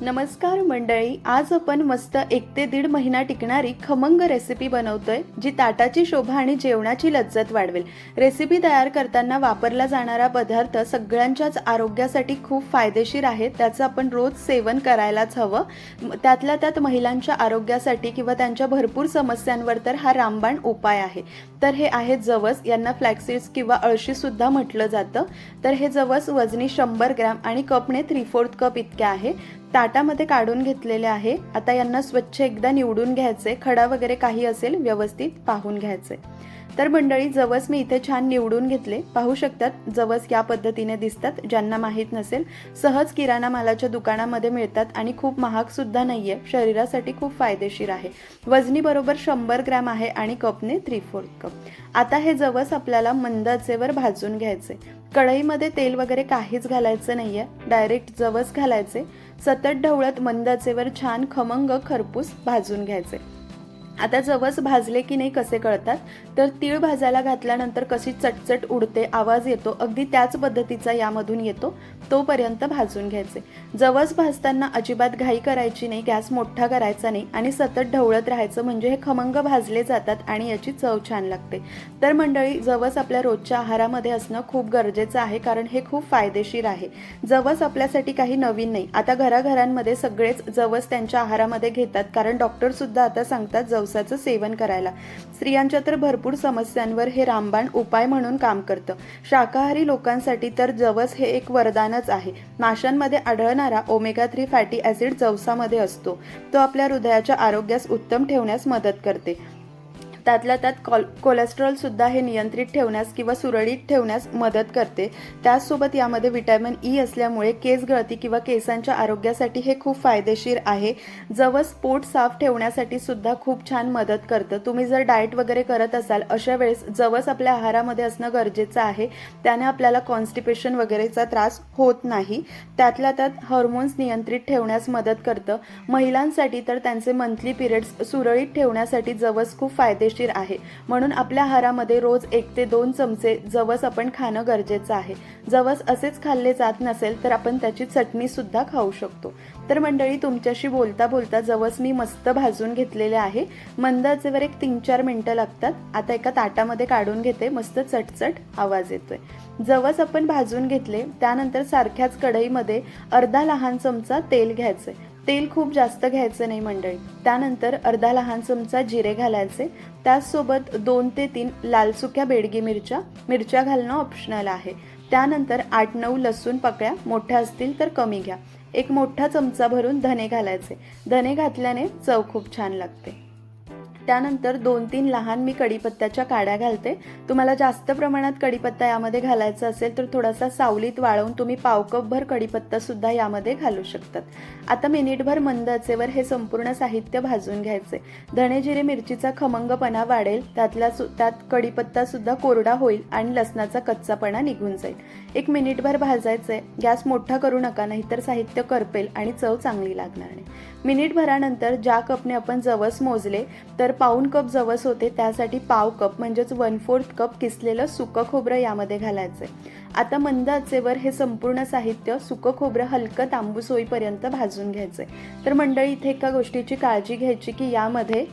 नमस्कार मंडळी आज आपण मस्त एक ते दीड महिना टिकणारी खमंग रेसिपी बनवतोय जी ताटाची शोभा आणि जेवणाची लज्जत वाढवेल. रेसिपी तयार करताना वापरला जाणारा पदार्थ सगळ्यांच्याच आरोग्यासाठी खूप फायदेशीर आहे. त्याचं आपण रोज सेवन करायलाच हवं. त्यातल्या त्यात महिलांच्या आरोग्यासाठी किंवा त्यांच्या भरपूर समस्यांवर तर हा रामबाण उपाय आहे. तर हे आहे जवस यांना फ्लॅक्सिड्स किंवा अळशी सुद्धा म्हटलं जातं. तर हे जवस वजनी शंभर ग्रॅम आणि कपने थ्री फोर्थ कप इतके आहे. ताटामध्ये काढून घेतलेले आहे. आता यांना स्वच्छ एकदा निवडून घ्यायचे खडा वगैरे काही असेल व्यवस्थित पाहून घ्यायचे. तर मंडळी जवस मी इथे छान निवडून घेतले. पाहू शकतात जवस या पद्धतीने दिसतात ज्यांना माहीत नसेल. सहज किराणा मालाच्या दुकानामध्ये मिळतात आणि खूप महाग सुद्धा नाहीये. शरीरासाठी खूप फायदेशीर आहे. वजनी बरोबर शंभर ग्रॅम आहे आणि कपने थ्री फोर्थ कप आता हे जवस आपल्याला मंद आचेवर भाजून घ्यायचे. कढईमध्ये तेल वगैरे काहीच घालायचं नाहीये. डायरेक्ट जवस घालायचे. सतत ढवळत मंदाचेवर छान खमंग खरपूस भाजून घ्यायचे. आता जवस भाजले की नाही कसे कळतात? तर तीळ भाजायला घातल्यानंतर कशी चटचट उडते आवाज येतो अगदी त्याच पद्धतीचा यामधून येतो तोपर्यंत भाजून घ्यायचे. जवस भाजताना अजिबात घाई करायची नाही गॅस मोठा करायचा नाही आणि सतत ढवळत राहायचं म्हणजे हे खमंग भाजले जातात आणि याची चव छान लागते. तर मंडळी जवस आपल्या रोजच्या आहारामध्ये असणं खूप गरजेचं आहे कारण हे खूप फायदेशीर आहे. जवस आपल्यासाठी काही नवीन नाही. आता घराघरांमध्ये सगळेच जवस त्यांच्या आहारामध्ये घेतात कारण डॉक्टर सुद्धा आता सांगतात फणसाचं सेवन करायला. स्त्रियांच्या तर भरपूर समस्यांवर हे रामबाण उपाय म्हणून काम करतं. शाकाहारी लोकांसाठी तर जवस हे एक वरदानच आहे. माशांमध्ये आढळणारा ओमेगा थ्री फॅटी ॲसिड जवसामध्ये असतो. तो आपल्या हृदयाच्या आरोग्यास उत्तम ठेवण्यास मदत करते. त्यातल्या त्यात कॉल कोलेस्ट्रॉलसुद्धा हे नियंत्रित ठेवण्यास किंवा सुरळीत ठेवण्यास मदत करते. त्याचसोबत यामध्ये विटॅमिन ई e असल्यामुळे केस गळती किंवा केसांच्या आरोग्यासाठी हे खूप फायदेशीर आहे. जवस पोट साफ ठेवण्यासाठी सुद्धा खूप छान मदत करतं. तुम्ही जर डाएट वगैरे करत असाल अशा वेळेस जवस आपल्या आहारामध्ये असणं गरजेचं आहे. त्याने आपल्याला कॉन्स्टिपेशन वगैरेचा त्रास होत नाही. त्यातल्या त्यात हॉर्मोन्स नियंत्रित ठेवण्यास मदत करतं. महिलांसाठी तर त्यांचे मंथली पिरियड्स सुरळीत ठेवण्यासाठी जवस खूप फायदेशीर आहे. म्हणून आपल्या आहारामध्ये रोज एक ते दोन चमचे जवस आपण खाणं गरजेचं आहे. जवस असेच खाल्ले जात नसेल तर आपण त्याची चटणी सुद्धा खाऊ शकतो. तर मंडळी तुमच्याशी बोलता बोलता जवस मी मस्त भाजून घेतलेले आहे. मंद आचेवर एक तीन चार मिनटं लागतात. आता एका ताटामध्ये काढून घेते. मस्त चटचट आवाज येतोय. जवस आपण भाजून घेतले. त्यानंतर सारख्याच कढईमध्ये अर्धा लहान चमचा तेल घ्यायचे तेल खूप जास्त घ्यायचं नाही मंडळी. त्यानंतर अर्धा लहान चमचा जिरे घालायचे. त्याचसोबत दोन ते तीन लाल सुक्या बेडगी मिरच्या. मिरच्या घालणं ऑप्शनल आहे. त्यानंतर आठ नऊ लसूण पकळ्या मोठ्या असतील तर कमी घ्या. एक मोठा चमचा भरून धने घालायचे. धने घातल्याने चव खूप छान लागते. त्यानंतर दोन तीन लहान मी कढीपत्त्याच्या काड्या घालते. तुम्हाला जास्त प्रमाणात कढीपत्ता यामध्ये घालायचा असेल तर थोडासा सावलीत वाळवून तुम्ही पाव कपभर कढीपत्तासुद्धा यामध्ये घालू शकतात. आता मिनिटभर मंद असेवर हे संपूर्ण साहित्य भाजून घ्यायचे. धणे जिरे मिरचीचा खमंगपणा वाढेल. त्यातला सु त्यात कढीपत्तासुद्धा कोरडा होईल आणि लसणाचा कच्चापणा निघून जाईल. एक मिनिटभर भाजायचंय. गॅस मोठा करू नका नाहीतर साहित्य करपेल आणि चव चांगली लागणार नाही. मिनिटभरानंतर ज्या कपने आपण जवस मोजले तर पाऊण कप जवस होते त्यासाठी पाव कप म्हणजेच वन फोर्थ कप किसलेलं सुकं खोबरं यामध्ये घालायचंय आता मंद आचेवर हे संपूर्ण साहित्य सुकं खोबरं हलकं तांबूस होईपर्यंत भाजून घ्यायचंय तर मंडळी इथे एका गोष्टीची काळजी घ्यायची की यामध्ये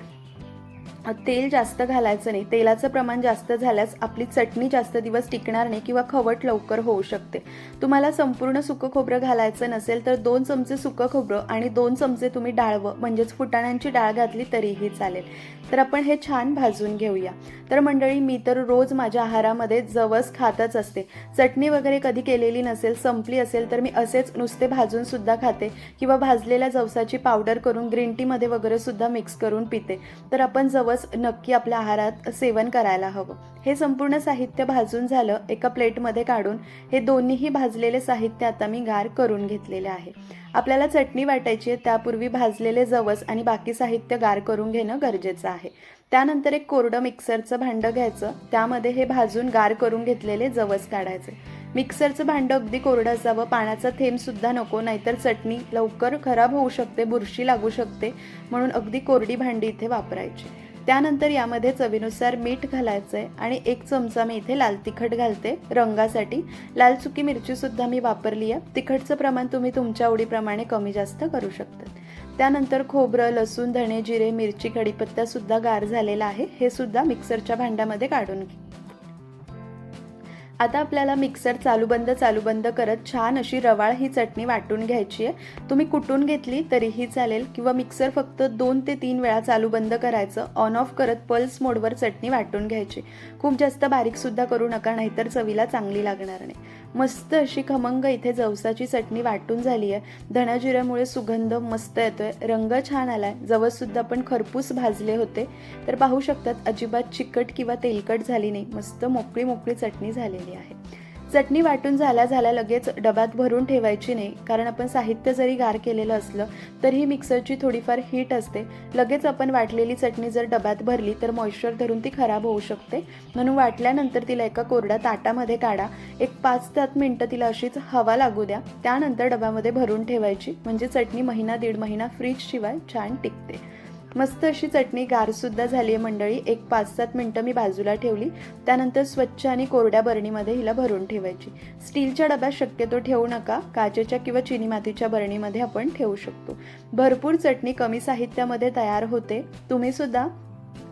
तेल जास्त घालायचं नाही. तेलाचं प्रमाण जास्त झाल्यास आपली चटणी जास्त दिवस टिकणार नाही किंवा खवट लवकर होऊ शकते. तुम्हाला संपूर्ण सुकं खोबरं घालायचं नसेल तर दोन चमचे सुकं खोबरं आणि दोन चमचे तुम्ही डाळवं म्हणजेच फुटाण्यांची डाळ घातली तरीही चालेल. तर आपण हे छान भाजून घेऊया. तर मंडळी मी तर रोज माझ्या आहारामध्ये जवस खातच असते. चटणी वगैरे कधी केलेली नसेल संपली असेल तर मी असेच नुसते भाजून सुद्धा खाते किंवा भाजलेल्या जवसाची पावडर करून ग्रीन टीमध्ये वगैरे सुद्धा मिक्स करून पिते. तर आपण जवस नक्की आपल्या आहारात सेवन करायला हवं. हे संपूर्ण साहित्य भाजून झालं एका प्लेटमध्ये काढून हे दोन्हीही भाजलेले साहित्य आता मी गार करून घेतलेले आहे. आपल्याला चटणी वाटायची आहे त्यापूर्वी भाजलेले जवस आणि बाकी साहित्य गार करून घेणं गरजेचं आहे. त्यानंतर एक कोरडं मिक्सरचं भांडं घ्यायचं त्यामध्ये हे भाजून गार करून घेतलेले जवस काढायचे. मिक्सरचं भांडं अगदी कोरडं असावं पाण्याचा थेंब सुद्धा नको नाहीतर चटणी लवकर खराब होऊ शकते बुरशी लागू शकते म्हणून अगदी कोरडी भांडी इथे वापरायची. त्यानंतर यामध्ये चवीनुसार मीठ घालायचं आहे आणि एक चमचा मी इथे लाल तिखट घालते रंगासाठी. लाल सुकी मिरचीसुद्धा मी वापरली आहे. तिखटचं प्रमाण तुम्ही तुमच्या आवडीप्रमाणे कमी जास्त करू शकता. त्यानंतर खोबरं लसूण धणे जिरे मिरची कढीपत्तासुद्धा गार झालेला आहे. हे सुद्धा मिक्सरच्या भांड्यामध्ये काढून घे आता आपल्याला मिक्सर चालू बंद चालू बंद करत छान अशी रवाळ ही चटणी वाटून घ्यायची आहे. तुम्ही कुटून घेतली तरीही चालेल किंवा मिक्सर फक्त दोन ते तीन वेळा चालू बंद करायचं ऑन ऑफ करत पल्स मोडवर चटणी वाटून घ्यायची. खूप जास्त बारीकसुद्धा करू नका नाहीतर चवीला चांगली लागणार नाही. मस्त अशी खमंग इथे जवसाची चटणी वाटून झाली आहे. धणाजिऱ्यामुळे सुगंध मस्त येतोय. रंग छान आलाय. जवससुद्धा आपण खरपूस भाजले होते. तर पाहू शकतात अजिबात चिकट किंवा तेलकट झाली नाही. मस्त मोकळी मोकळी चटणी झालेली आहे. चटणी वाटून झाल्या झाल्या लगेच डब्यात भरून ठेवायची नाही. कारण आपण साहित्य जरी गार केलेलं असलं तरीही मिक्सरची थोडीफार हीट असते. लगेच आपण वाटलेली चटणी जर डब्यात भरली तर मॉइश्चर धरून ती खराब होऊ शकते. म्हणून वाटल्यानंतर तिला एका कोरड्या ताटामध्ये काढा. एक पाच सात मिनटं तिला अशीच हवा लागू द्या. त्यानंतर डब्यामध्ये भरून ठेवायची. म्हणजे चटणी महिना दीड महिना फ्रीजशिवाय छान टिकते. मस्त अशी चटणी गारसुद्धा झाली आहे मंडळी. एक पाच सात मिनटं मी बाजूला ठेवली. त्यानंतर स्वच्छ आणि कोरड्या बरणीमध्ये हिला भरून ठेवायची. स्टीलच्या डब्यात शक्यतो ठेवू नका. काचेच्या किंवा चिनी मातीच्या बरणीमध्ये आपण ठेवू शकतो. भरपूर चटणी कमी साहित्यामध्ये तयार होते. तुम्ही सुद्धा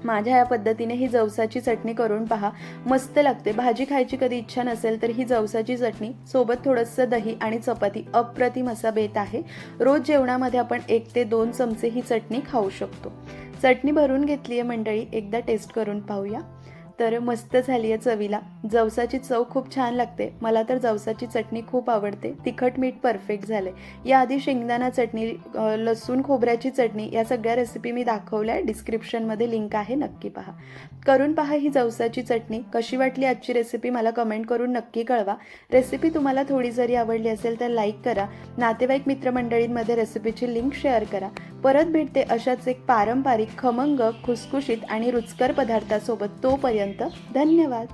माझ्या या पद्धतीने ही जवसाची चटणी करून पहा. मस्त लागते. भाजी खायची कधी इच्छा नसेल तर ही जवसाची चटणी सोबत थोडंसं दही आणि चपाती अप्रतिम असा बेत आहे. रोज जेवणामध्ये आपण एक ते दोन चमचे ही चटणी खाऊ शकतो. चटणी भरून घेतली आहे मंडळी एकदा टेस्ट करून पाहूया. तर मस्त झाली आहे चवीला. जवसाची चव खूप छान लागते. मला तर जवसाची चटणी खूप आवडते. तिखट मीठ परफेक्ट झाले याआधी शेंगदाणा चटणी लसूण खोबऱ्याची चटणी या सगळ्या रेसिपी मी दाखवल्या डिस्क्रिप्शनमध्ये लिंक आहे. नक्की पहा. करून पहा ही जवसाची चटणी. कशी वाटली आजची रेसिपी मला कमेंट करून नक्की कळवा. रेसिपी तुम्हाला थोडी जरी आवडली असेल तर लाईक करा. नातेवाईक मित्रमंडळींमध्ये रेसिपीची लिंक शेअर करा. परत भेटते अशाच एक पारंपरिक खमंग खुसखुशीत आणि रुचकर पदार्थासोबत तोपर्यंत धन्यवाद.